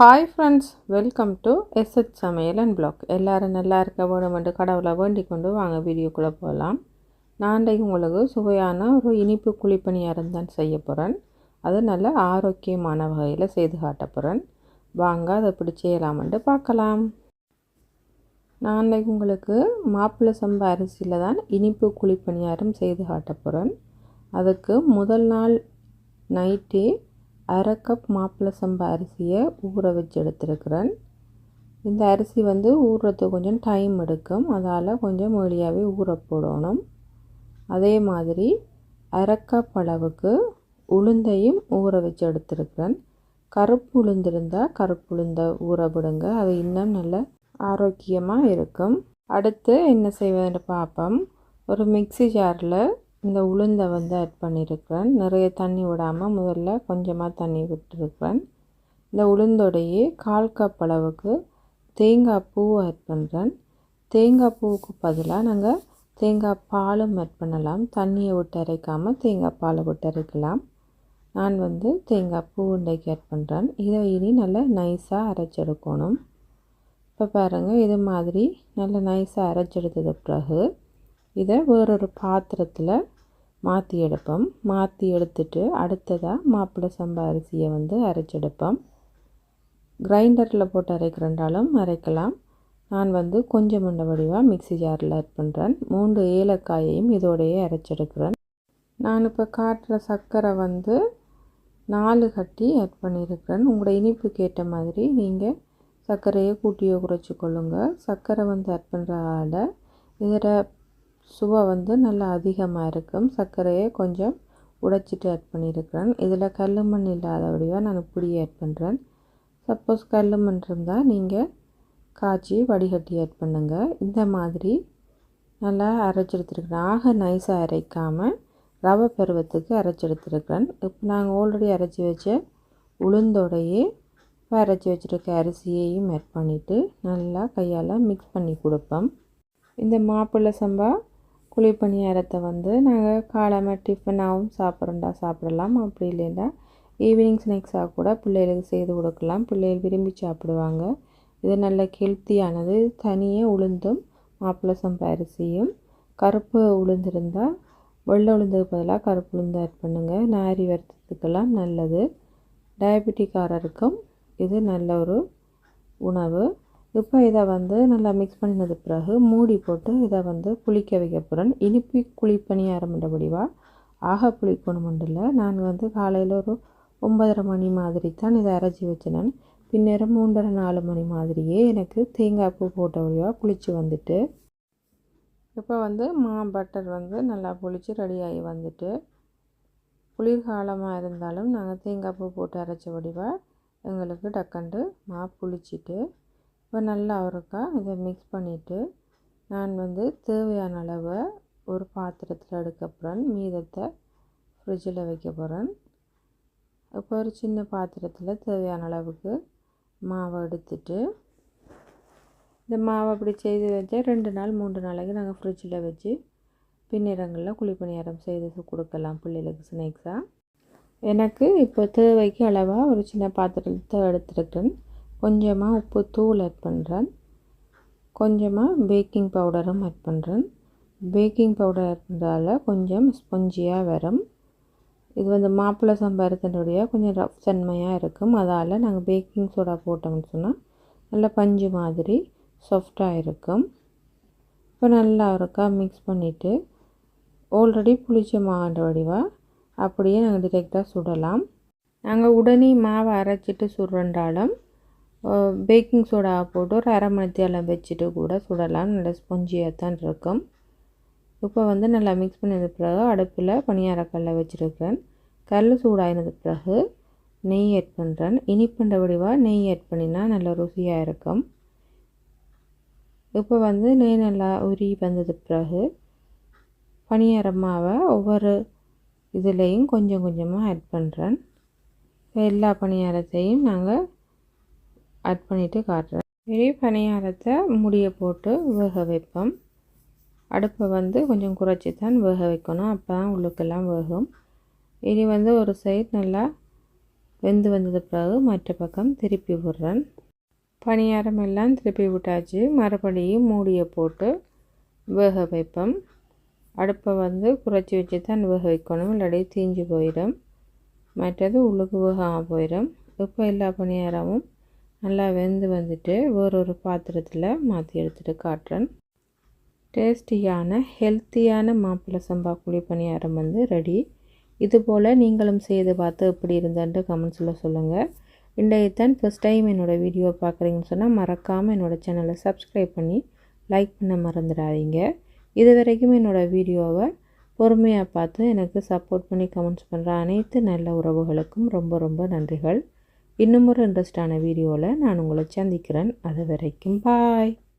Hi friends welcome to SH Samayal and blog எல்லோரும் நல்லா இருக்க வேணுமென்று கடவுளை வேண்டிக் கொண்டு வாங்க வீடியோக்குள்ளே போகலாம். நான் இன்றைக்கு உங்களுக்கு சுவையான ஒரு இனிப்பு குழிப்பணியாரம் தான் செய்ய போகிறேன் அது நல்ல ஆரோக்கியமான வகையில் செய்து காட்ட போகிறேன் வாங்க அதை எப்படி செய்யலாமென்று பார்க்கலாம். நான் இன்றைக்கு உங்களுக்கு மாப்பிள்ளை சம்பா அரிசியில் தான் இனிப்பு குழிப்பணியாரம் செய்து காட்ட போகிறேன் அதுக்கு முதல் நாள் நைட்டே அரை கப் மாப்பிள்ளை சம்பா அரிசியை ஊற வச்சு எடுத்துருக்கிறேன். இந்த அரிசி வந்து ஊறுறதுக்கு கொஞ்சம் டைம் எடுக்கும். அதால் கொஞ்சம் மொழியாகவே ஊற போடணும். அதே மாதிரி அரை கப் அளவுக்கு உளுந்தையும் ஊற வச்சு எடுத்துருக்கிறேன். கருப்பு உளுந்திருந்தால் கருப்பு உளுந்தை ஊற விடுங்க. அது இன்னும் நல்ல ஆரோக்கியமாக இருக்கும். அடுத்து என்ன செய்வதுன்னு பார்ப்போம். ஒரு மிக்சி ஜாரில் இந்த உளுந்தை வந்து ஆட் பண்ணியிருக்கிறேன் நிறைய தண்ணி விடாமல் முதல்ல கொஞ்சமாக தண்ணி விட்டுருக்கிறேன் இந்த உளுந்தோடையே கால் கப் அளவுக்கு தேங்காய் பூ ஆட் பண்ணுறேன் தேங்காய் பூவுக்கு பதிலாக நாங்கள் தேங்காய் பாலும் ஆட் பண்ணலாம். தண்ணியை விட்டு அரைக்காமல் தேங்காய் பாலை விட்டு அரைக்கலாம். நான் வந்து தேங்காய் பூ உண்டைக்கு ஆட் பண்ணுறேன் இதை இனி நல்லா நைஸாக அரைச்செடுக்கணும். இப்போ பாருங்கள் இது மாதிரி நல்லா நைஸாக அரைச்செடுத்தது பிறகு இதை வேறொரு பாத்திரத்தில் மாற்றி எடுப்போம். மாற்றி எடுத்துட்டு அடுத்ததாக மாப்பிள்ளை சம்பா அரிசியை வந்து அரைச்செடுப்போம். கிரைண்டரில் போட்டு அரைக்கிறண்டாலும் அரைக்கலாம். நான் வந்து கொஞ்சம் மண்ட வடிவாக மிக்சி ஜாரில் ஆட் பண்ணுறேன் மூன்று ஏலக்காயையும் இதோடையே அரைச்செடுக்கிறேன். நான் இப்போ காட்டுற சர்க்கரை வந்து நாலு கட்டி ஆட் பண்ணியிருக்கிறேன். உங்களோட இனிப்புக்கு ஏற்ற மாதிரி நீங்கள் சர்க்கரையை கூட்டியோ குறைச்சி கொள்ளுங்கள் சர்க்கரை வந்து ஆட் பண்ணுறதால இதில் சுவை வந்து நல்லா அதிகமாக இருக்கும். சர்க்கரையை கொஞ்சம் உடைச்சிட்டு ஆட் பண்ணியிருக்கிறேன். இதில் கல் மண் இல்லாதபடியாக நான் இப்படி ஆட் பண்ணுறேன் சப்போஸ் கல் மண் இருந்தால் நீங்கள் காய்ச்சி வடிகட்டி ஆட் பண்ணுங்கள் இந்த மாதிரி நல்லா அரைச்செடுத்துருக்குறேன். ஆக நைஸாக அரைக்காமல் ரவை பருவத்துக்கு அரைச்செடுத்துருக்குறேன். இப்போ நாங்கள் ஆல்ரெடி அரைச்சி வச்ச உளுந்தோடையே இப்போ அரைச்சி வச்சுருக்க அரிசியையும் ஆட் பண்ணிவிட்டு நல்லா கையால் மிக்ஸ் பண்ணி கொடுப்போம். இந்த மாப்பிள்ளை சம்பா குழி பணியாரத்தை வந்து நாங்கள் காலமாக டிஃபனாகவும் சாப்பிட்றோண்டா சாப்பிடலாம். அப்படி இல்லைன்னா ஈவினிங் ஸ்நாக்ஸாக கூட பிள்ளைகளுக்கு செய்து கொடுக்கலாம். பிள்ளைகள் விரும்பி சாப்பிடுவாங்க. இது நல்ல ஹெல்த்தியானது தனியாக உளுந்தும் மாப்பிள்ளை சம்பா அரிசியும் கருப்பு உளுந்திருந்தால் வெள்ளை உளுந்துக்கு பதிலாக கருப்பு உளுந்து ஆட் பண்ணுங்கள் நாரி வருத்தத்துக்கெல்லாம் நல்லது. டயபெட்டிக்காரருக்கும் இது நல்ல ஒரு உணவு. இப்போ இதை வந்து நல்லா மிக்ஸ் பண்ணினது பிறகு மூடி போட்டு இதை வந்து புளிக்க வைக்க போகிறேன் இனிப்பு குழிப்பணியாரம் வடிவா. ஆக புளிக்கணுமெண்டில் நான் வந்து காலையில் ஒரு ஒன்பதரை மணி மாதிரி தான் இதை அரைச்சி வச்சினேன். பின்னேரம் மூன்றரை நாலு மணி மாதிரியே எனக்கு தேங்காய் பூ போட்ட வழியாக புளிச்சு வந்துட்டு. இப்போ வந்து மா பட்டர் வந்து நல்லா புளிச்சு ரெடியாகி வந்துட்டு. குளிர்காலமாக இருந்தாலும் நாங்கள் தேங்காய் பூ போட்டு அரைச்ச வடிவாக எங்களுக்கு டக்கண்டு மா புளிச்சிட்டு இப்போ நல்லா அவருக்கா இதை மிக்ஸ் பண்ணிவிட்டு நான் வந்து தேவையான அளவை ஒரு பாத்திரத்தில் எடுக்க போகிறேன் மீதத்தை ஃப்ரிட்ஜில் வைக்க போகிறேன் இப்போ ஒரு சின்ன பாத்திரத்தில் தேவையான அளவுக்கு மாவை எடுத்துட்டு இந்த மாவை அப்படி செய்து வச்சா ரெண்டு நாள் மூன்று நாளைக்கு நாங்கள் ஃப்ரிட்ஜில் வச்சு பின்னிறங்களில் குழிப்பணியாரம் செய்து கொடுக்கலாம் பிள்ளைகளுக்கு ஸ்நாக்ஸாக எனக்கு இப்போ தேவைக்கு அளவாக ஒரு சின்ன பாத்திரத்தை எடுத்துருக்கேன். கொஞ்சமாக உப்பு தூள் ஆட் பண்ணுறேன் கொஞ்சமாக பேக்கிங் பவுடரும் ஆட் பண்ணுறேன் பேக்கிங் பவுடர் ஆட் கொஞ்சம் ஸ்பொஞ்சியாக வரும். இது வந்து மாப்பிள்ளை சம்பாரத்தினுடைய கொஞ்சம் ரஃப் தன்மையாக இருக்கும். அதால் நாங்கள் பேக்கிங் சோடா போட்டோம்னு சொன்னால் நல்லா பஞ்சு மாதிரி சாஃப்டாக இருக்கும். இப்போ நல்லா இருக்கா மிக்ஸ் பண்ணிவிட்டு ஆல்ரெடி புளிச்ச மாண்ட வடிவாக அப்படியே நாங்கள் டிரெக்டாக சுடலாம். நாங்கள் உடனே மாவை அரைச்சிட்டு சுடுறண்டாலும் பேக்கிங் சோடா போட்டு ஒரு அரை மணி தேலம் வச்சுட்டு கூட சுடலாம். நல்ல ஸ்பொஞ்சியாக தான் இருக்கும். இப்போ வந்து நல்லா மிக்ஸ் பண்ணது பிறகு அடுப்பில் பணியாரக்கல்லை வச்சுருக்கேன். கல் சூடாயினது பிறகு நெய் ஆட் பண்ணுறேன் இனிப்புண்ட வடிவாக நெய் ஆட் பண்ணினா நல்லா ருசியாக இருக்கும். இப்போ வந்து நெய் நல்லா உரி வந்தது பிறகு பணியார மாவை ஒவ்வொரு இதுலேயும் கொஞ்சம் கொஞ்சமாக ஆட் பண்ணுறேன் எல்லா பணியாரத்தையும் நாங்கள் ஆட் பண்ணிவிட்டு காட்டுறேன். இனி பணியாரத்தை முடியை போட்டு வேக வைப்போம். அடுப்பை வந்து கொஞ்சம் குறைச்சி தான் வேக வைக்கணும். அப்போ தான் உள்ளுக்கெல்லாம் வேகும். இனி வந்து ஒரு சைட் நல்லா வெந்து வந்தது பிறகு மற்ற பக்கம் திருப்பி விடுறேன். பணியாரம் எல்லாம் திருப்பி விட்டாச்சு. மறுபடியும் மூடியை போட்டு வேக வைப்போம். அடுப்பை வந்து குறைச்சி வச்சு தான் வேக வைக்கணும். இல்லாட்டி தீஞ்சு போயிடும். மற்றது உள்ளுக்கு வேகாமல் போயிடும். இப்போ எல்லா பணியாரமும் நல்லா வெந்து வந்துட்டு ஒரு பாத்திரத்தில் மாற்றி எடுத்துகிட்டு காட்டுறேன். டேஸ்டியான ஹெல்த்தியான மாப்பிள்ளை சம்பா குழி பணியாரம் வந்து ரெடி. இதுபோல் நீங்களும் செய்து பார்த்து எப்படி இருந்தேன்ட்டு கமெண்ட்ஸில் சொல்லுங்கள் இன்றையத்தான் ஃபஸ்ட் டைம் என்னோடய வீடியோ பார்க்குறீங்கன்னு சொன்னால் மறக்காமல் என்னோடய சேனலை சப்ஸ்கிரைப் பண்ணி லைக் பண்ண மறந்துடாதீங்க. இது வரைக்கும் என்னோடய வீடியோவை பொறுமையாக பார்த்து எனக்கு சப்போர்ட் பண்ணி கமெண்ட்ஸ் பண்ணுற அனைத்து நல்ல உறவுகளுக்கும் ரொம்ப ரொம்ப நன்றிகள். இன்னும் ஒரு இன்ட்ரெஸ்டான வீடியோவில் நான் உங்களை சந்திக்கிறேன். அது வரைக்கும் பாய்